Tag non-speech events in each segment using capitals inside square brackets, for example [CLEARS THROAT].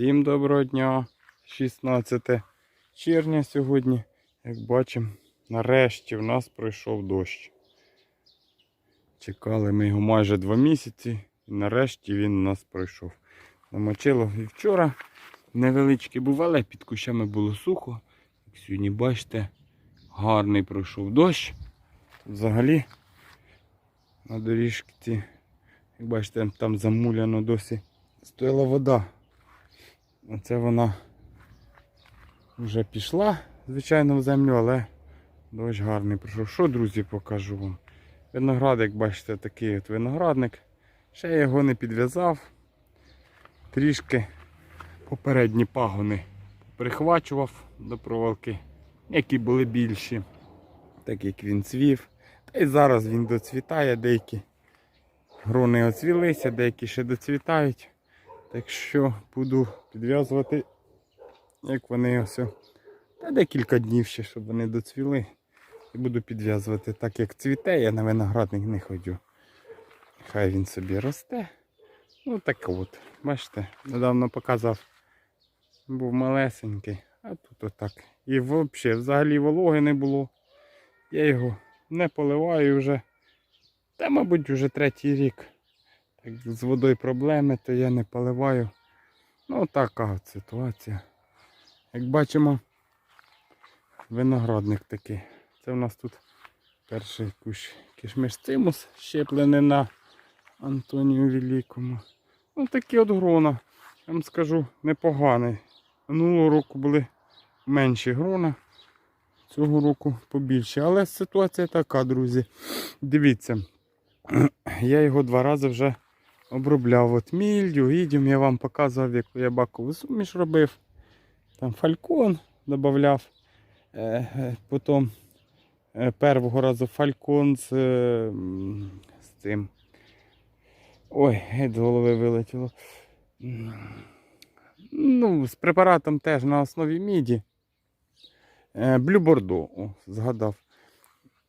Всім доброго дня, 16 червня сьогодні. Як бачимо, нарешті в нас пройшов дощ. Чекали ми його майже два місяці і нарешті він у нас пройшов. Намочило і вчора невеличкий був, але під кущами було сухо. Як сьогодні бачите, гарний пройшов дощ. Взагалі на доріжці, як бачите, там замуляно досі стояла вода. Оце вона вже пішла, звичайно, в землю, але дощ гарний пройшов. Що, друзі, покажу вам. Виноград, як бачите, такий от виноградник. Ще його не підв'язав. Трішки попередні пагони прихвачував до проволоки, які були більші, так як він цвів. Та й зараз він доцвітає, деякі грони оцвілися, деякі ще доцвітають. Так що буду підв'язувати, як вони ось. Та декілька днів ще, щоб вони доцвіли. І буду підв'язувати. Так як цвіте, я на виноградник не ходжу. Хай він собі росте. Ну так от. Бачите, недавно показав. Був малесенький, а тут отак. І взагалі, взагалі вологи не було. Я його не поливаю вже. Та, мабуть, вже третій рік. Так, з водою проблеми, то я не поливаю. Ну, така от ситуація. Як бачимо, виноградник такий. Це в нас тут перший кущ кишмиш цимус, щеплений на Антонію Великому. Ну такі от грона. Я вам скажу, непоганий. Минулого року були менші грона. Цього року побільше. Але ситуація така, друзі. Дивіться, [CLEARS THROAT] я його два рази вже обробляв. От мільдю, гідіум я вам показував, яку я бакову суміш робив. Там фалькон додавав. Е, е, потім е, першого разу фалькон з, з цим. Ой, з голови вилетіло. Ну, з препаратом теж на основі міді. Е, Блю Бордо, о, згадав.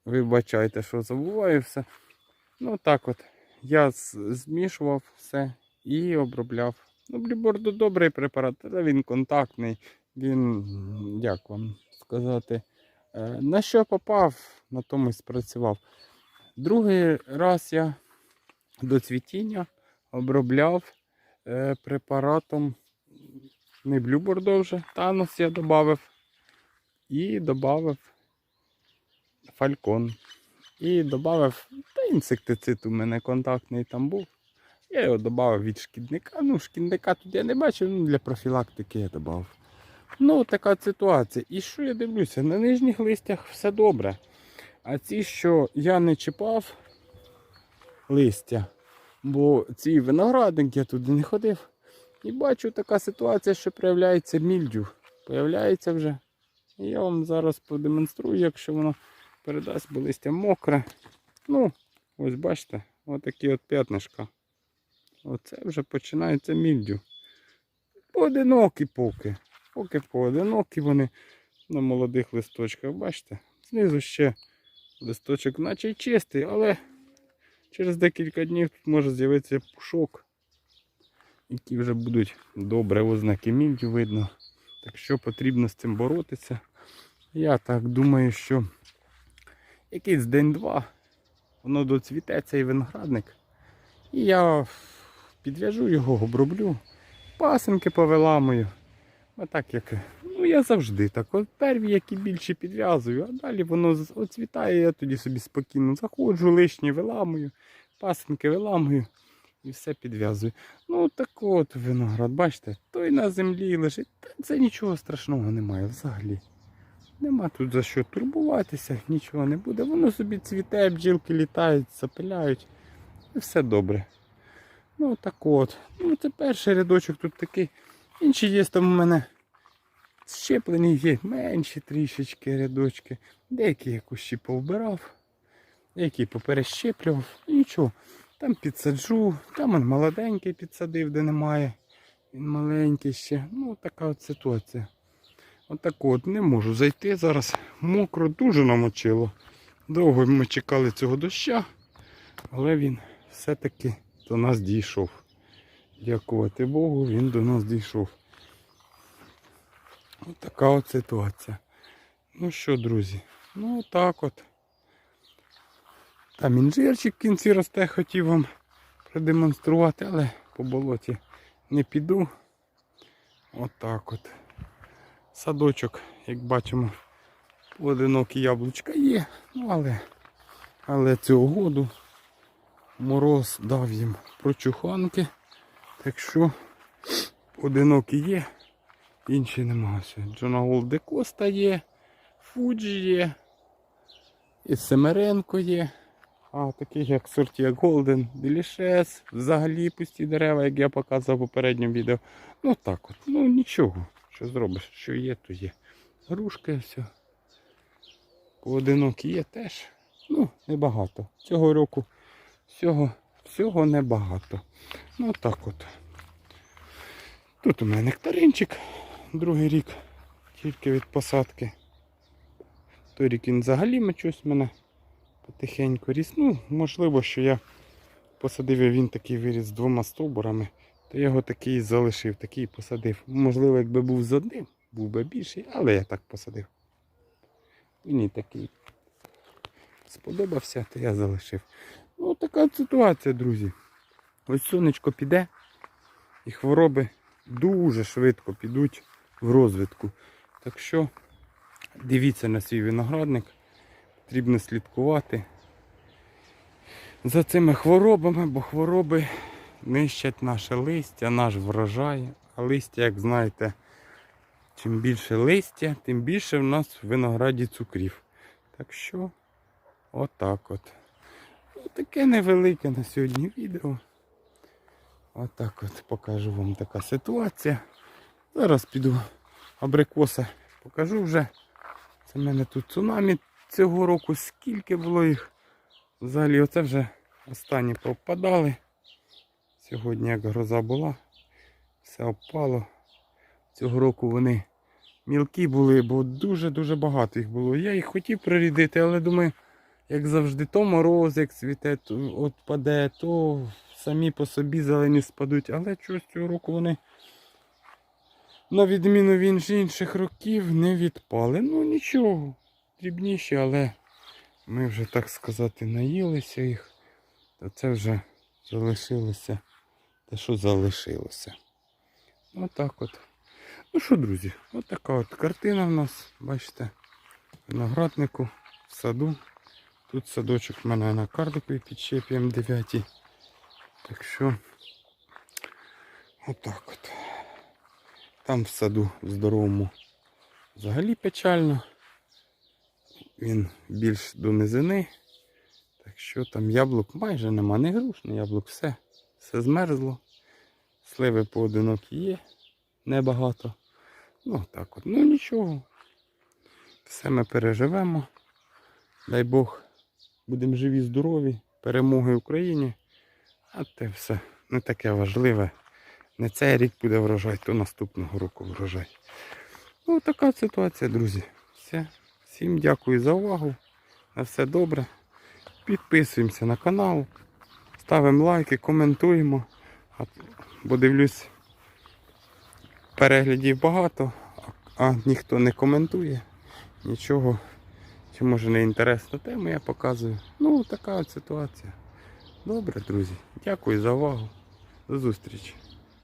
Вибачайте, що забуваю все. Ну так от. Я змішував все і обробляв. Ну, Блюбордо добрий препарат, але він контактний. Він, як вам сказати, е, на що попав, на тому і спрацював. Другий раз я до цвітіння обробляв е, препаратом не Блюбордо вже, Танос я додав. І додав фалькон. І додав, та інсектицид у мене контактний там був. Я його додав від шкідника. Ну, шкідника тут я не бачив, ну для профілактики я додав. Ну, така ситуація. І що я дивлюся? На нижніх листях все добре. А ці, що я не чіпав листя, бо ці виноградник я туди не ходив. І бачу така ситуація, що проявляється мільдю. Появляється вже. І я вам зараз продемонструю, якщо воно передасть, бо листя мокре. Ну, ось бачите, отакі от п'ятнишка. Оце вже починається мільдю. Поодинокі поки. Поки поодинокі вони на молодих листочках, бачите? Знизу ще листочок наче й чистий, але через декілька днів тут може з'явитися пушок, які вже будуть добре ознаки мільдю видно. Так що потрібно з цим боротися. Я так думаю, що якийсь день-два воно доцвіте цей виноградник. І я підв'яжу його, оброблю, пасенки повиламую. А так як, ну я завжди так. От перві, які більше підв'язую, а далі воно оцвітає, я тоді собі спокійно заходжу, лишні виламую, пасенки виламую і все підв'язую. Ну так от виноград, бачите, той на землі лежить. Це нічого страшного немає взагалі. Нема тут за що турбуватися, нічого не буде. Воно собі цвіте, бджілки літають, запиляють. І все добре. Ну так от. Ну це перший рядочок тут такий. Інші є там у мене щеплені є, менші трішечки рядочки. Деякі я кущі повбирав, деякі поперещеплював. Нічого. Там підсаджу, там он молоденький підсадив, де немає. Він маленький ще. Ну така от ситуація. Отак от не можу зайти зараз. Мокро, дуже намочило. Довго ми чекали цього доща, але він все-таки до нас дійшов. Дякувати Богу, він до нас дійшов. Ось така от ситуація. Ну що, друзі, ну так от. Там інжирчик в кінці росте, хотів вам продемонструвати, але по болоті не піду. Отак от. Садочок, як бачимо, поодинокі яблучка є, ну але, але цього году мороз дав їм прочуханки. Так що одинокі є, інші нема. Джона Голде Коста є, Фуджі є, і Семеренко є. А таких як сорті, як Golden, Delicious, взагалі пусті дерева, як я показував в попередньому відео. Ну так от, ну нічого. Що зробиш, що є, то є. Грушки, все. Поодинокі є теж. Ну, небагато. Цього року всього, всього небагато. Ну так от. Тут у мене нектаринчик, другий рік, тільки від посадки. Той рік він взагалі мечусь мене потихеньку ріс. Ну, можливо, що я посадив він такий виріс з двома стовбурами, то я його такий залишив, такий посадив. Можливо, якби був з одним, був би більший, але я так посадив. Він і такий сподобався, то я залишив. Ну, така ситуація, друзі. Ось сонечко піде, і хвороби дуже швидко підуть в розвитку. Так що дивіться на свій виноградник, потрібно слідкувати за цими хворобами, бо хвороби нищать наше листя, наш врожай. А листя, як знаєте, чим більше листя, тим більше в нас в винограді цукрів. Так що, отак от. Таке невелике на сьогодні відео. Отак от покажу вам така ситуація. Зараз піду абрикоса покажу вже. Це в мене тут цунамі цього року, скільки було їх. Взагалі оце вже останні попадали. Сьогодні як гроза була, все опало. Цього року вони мілкі були, бо дуже-дуже багато їх було. Я їх хотів прирідити, але думаю, як завжди, то мороз, як цвіте, то от паде, то самі по собі зелені спадуть. Але чогось цього року вони, на відміну від інших років, не відпали. Ну нічого, дрібніші, але ми вже, так сказати, наїлися їх. То це вже залишилося те, що залишилося. Отак от. Ну що, друзі, от така от картина в нас, бачите, винограднику, в саду. Тут садочок в мене на кардику під щепієм 9. Так що отак от. Там в саду в здоровому взагалі печально. Він більш до низини. Так що там яблук майже нема, не груш, не яблук, все, все змерзло. Сливи поодинокі є, небагато. Ну так от, ну нічого. Все ми переживемо. Дай Бог, будемо живі, здорові, перемоги Україні. А те все не таке важливе. Не цей рік буде врожай, то наступного року врожай. Ну, така ситуація, друзі. Все. Всім дякую за увагу. На все добре. Підписуємося на канал, ставимо лайки, коментуємо. Бо дивлюсь, переглядів багато, а- ніхто не коментує нічого. Чи може не інтересна тема, я показую. Ну, така от ситуація. Добре, друзі. Дякую за увагу. До зустрічі.